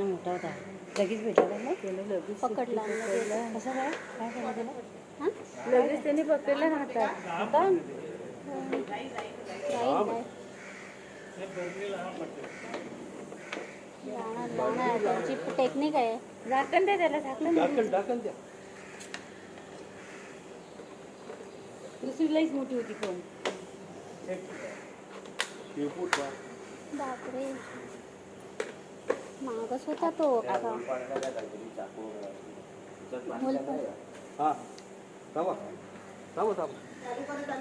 नाही मोठा होता लगेच भेटला त्यांना टेक्निक आहे झाकण दे त्याला झाकण दे. होती कोण बापरे बस होता तो काका